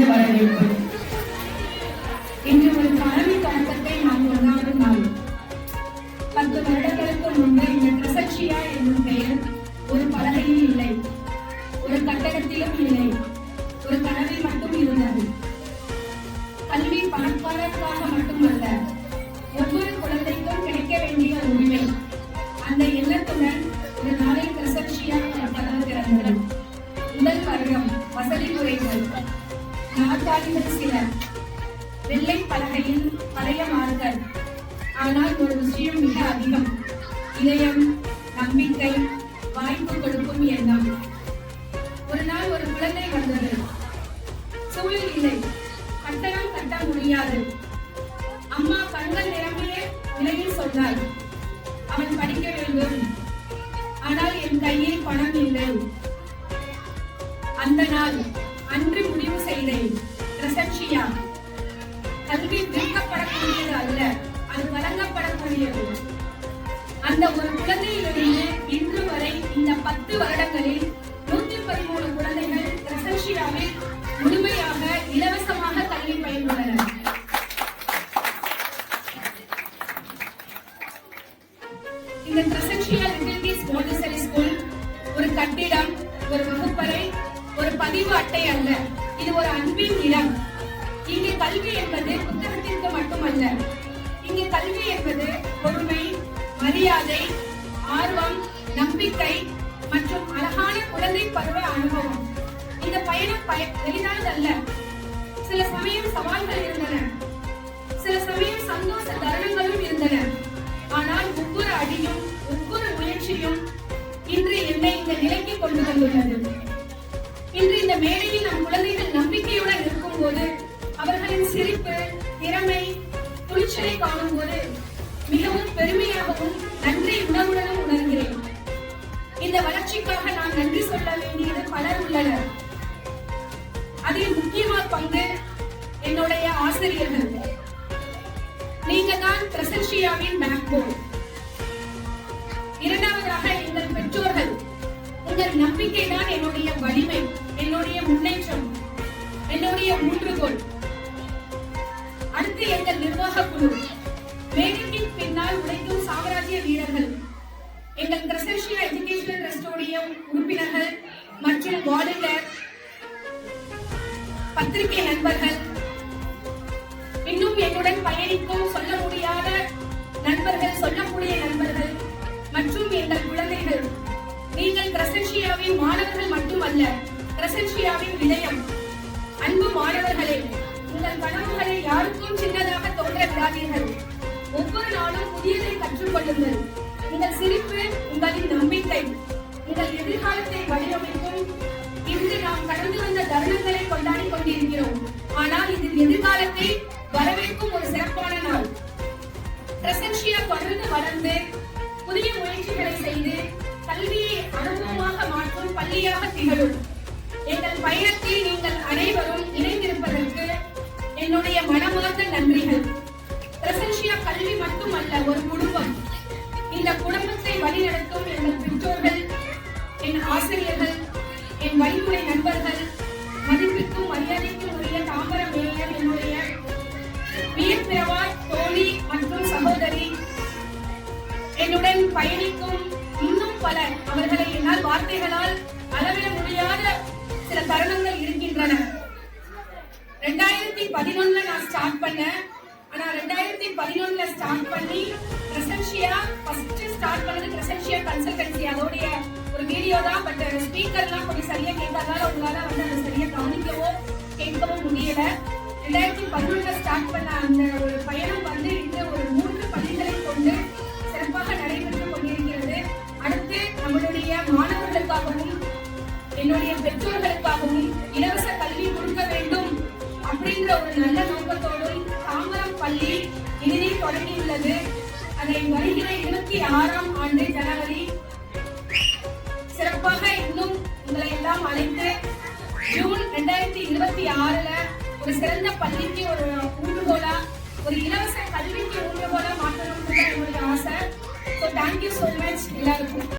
வரவேற்பு இன்று ஒரு கல்வி தொடக்கத்தை நாம் கொண்டாடும் நாள். பத்து வருடங்களுக்கு முன்பு இந்த பிரசக்ஷியா என்னும் பெயர் ஒரு பலகையில் இல்லை. ஒரு கட்டடத்திலும் இல்லை. ஒரு கனவில் மட்டும் இருந்தது. கல்வி பணக்காரருக்காக மட்டுமல்ல ஒவ்வொரு குழந்தைக்கும் கிடைக்க வேண்டிய உரிமை. அந்த எண்ணத்துடன் ஒரு நாளை பிரசக்ஷியா கட்டடம் திறந்தது முதல் வருடம் வசதி குறைகள் நாட்டாளிகள் சில வெள்ளை பலகையில் பழைய ஆனால் ஒரு விஷயம் மிக அதிகம். இதயம் நம்பிக்கை வாய்ப்பு கொடுக்கும் எண்ணம். ஒரு நாள் ஒரு குழந்தை வந்தது. சூழல் இல்லை. கட்டணம் கட்ட முடியாது. அம்மா கண்கள் நிரம்பிய நிலையில் சொன்னாள் அவன் படிக்க வேண்டும். ஆனால் என் கையில் பணம் இல்லை. அந்த நாள் அன்று முடிவு செய்தேன். பிரசக்ஷியா கல்வி விற்கப்படக்கூடியது அல்ல அது வழங்கப்படக்கூடியது. அந்த ஒரு குழந்தையிலிருந்து இன்று வரை இந்த பத்து வருடங்களில் நூத்தி பதிமூணு குழந்தைகள் பிரசக்ஷியாவில் முழுமையாக இலவசமாக கல்வி பயின்றுள்ளனர். இந்த பிரசக்ஷியா ஸ்கூல் ஒரு கட்டிடம் ஒரு பதிவு அட்டை அல்ல. இது ஒரு அன்பின் இடம் இங்கே கல்வி என்பது புத்தகத்திற்கு மட்டுமல்ல. இங்கே கல்வி என்பது பொறுமை மரியாதை ஆர்வம் நம்பிக்கை மற்றும் அழகான குழந்தை பருவ அனுபவம். இந்த பயணம் பய எளிதானதல்ல. சில சமயம் சவால்கள் இருந்தன. சில சமயம் சந்தோஷ தருணங்களும் இருந்தன. ஆனால் ஒவ்வொரு அடியும் ஒவ்வொரு முயற்சியும் இன்று என்னை இந்த நிலைக்கு கொண்டு வந்துள்ளது. துணிச்சலை காணும் போது மிகவும் பெருமையாகவும் நன்றி உணர்வுடனும் உணர்கிறேன். இந்த வளர்ச்சிக்காக நான் நன்றி சொல்ல வேண்டியது பலர் உள்ளனர். அதில் முக்கியமான பங்கு என்னுடைய ஆசிரியர்கள். நீங்க தான் பிரசன்ஷியாவின் பேக்போன் இரண்டாவதாக எங்கள் பெற்றோர்கள். உங்கள் நம்பிக்கை தான் என்னுடைய உறுப்பினர்கள் மற்றும் வாலண்டியர் பத்திரிகை நண்பர்கள். இன்னும் என்னுடன் பயணிக்கும் சொல்ல முடியாத நண்பர்கள் சொல்லக்கூடிய நண்பர்கள் மற்றும் எங்கள் குழந்தைகள். நீங்கள் கிரசன்ஷியாவின் மாணவர்கள் மட்டுமல்ல கிரசன்ஷியாவின் இதயம் அன்பு மாணவர்களே உங்கள் கனவுகளை யாருக்கும் சின்னதாக தோன்ற விடாதீர்கள் ஒவ்வொரு நாளும் புதியதை கற்றுக்கொள்ளுங்கள். எதிர்காலத்தை வடிவமைக்கும். இன்று நாம் கடந்து வந்த தருணங்களை கொண்டாடி கொண்டிருக்கிறோம். ஆனால் இதில் எதிர்காலத்தை வரவேற்கும் ஒரு சிறப்பான நாள். பிரசன்ஷியா தொடர்ந்து வளர்ந்து புதிய முயற்சிகளை செய்து கல்வியை அனுபவமாக மாற்றும் பள்ளியாக திகழும். எங்கள் பயணத்தில் நீங்கள் அனைவரும் இணைந்திருப்பதற்கு என்னுடைய மனமார்ந்த நன்றிகள். பிரசன்ஷியா கல்வி மட்டுமல்ல ஒரு குடும்பம். இந்த குடும்பத்தை வழிநடத்த என் ஆசிரியர்கள் என் வழிமுறை நண்பர்கள் மதிப்பிற்கும் மரியாதைக்கும் உரிய தாம்பரம் மேயர் என்னுடைய வீரப்பிரவா தோழி மற்றும் சகோதரி. என்னுடன் பயணிக்கும் இன்னும் பலர் அவர்களை என்னால் வார்த்தைகளால் அளவிட முடியாத சில தருணங்கள் இருக்கின்றன. ரெண்டாயிரத்தி பதினொன்னுல நான் ஸ்டார்ட் பண்ணேன். ஆனா ரெண்டாயிரத்தி பதினொன்னுல ஸ்டார்ட் பண்ணி பிரசன்ஷியா ஃபர்ஸ்ட் ஸ்டார்ட் பண்ணது பிரசன்ஷியா கன்சல்டன்சி அதோடைய வீடியோ தான் பட் ஸ்பீக்கர்லாம் கொஞ்சம் சரியா கேட்காதனால உங்களால வந்து அதை சரியா கவனிக்கவோ கேட்கவோ முடியல. ரெண்டாயிரத்தி பதினொன்றுல ஸ்டார்ட் பண்ண அந்த ஒரு பயணம் வந்து இன்று ஒரு மூன்று பள்ளிகளை கொண்டு சிறப்பாக நடைபெற்று கொண்டிருக்கிறது. அடுத்து நம்மளுடைய மாணவர்களுக்காகவும் என்னுடைய பெற்றோர்களுக்காகவும் இலவச கல்வி கொடுக்க வேண்டும் அப்படின்ற ஒரு நல்ல நோக்கத்தோடும் தாமரம் பள்ளி இனிதே தொடங்கியுள்ளது. அதை வருகிற இருபத்தி ஆறாம் ஆண்டு ஜனவரி சிறப்பாக இன்னும் உங்களை எல்லாம் அழைத்து ஜூன் ரெண்டாயிரத்தி இருபத்தி ஆறுல ஒரு சிறந்த பள்ளிக்கு ஒரு ஊன்றுகோலா ஒரு இலவச கல்விக்கு ஊன்றுகோலா மாற்றணும்னு என்னுடைய ஆசை. ஸோ தேங்க்யூ ஸோ மச் எல்லாருக்கும்.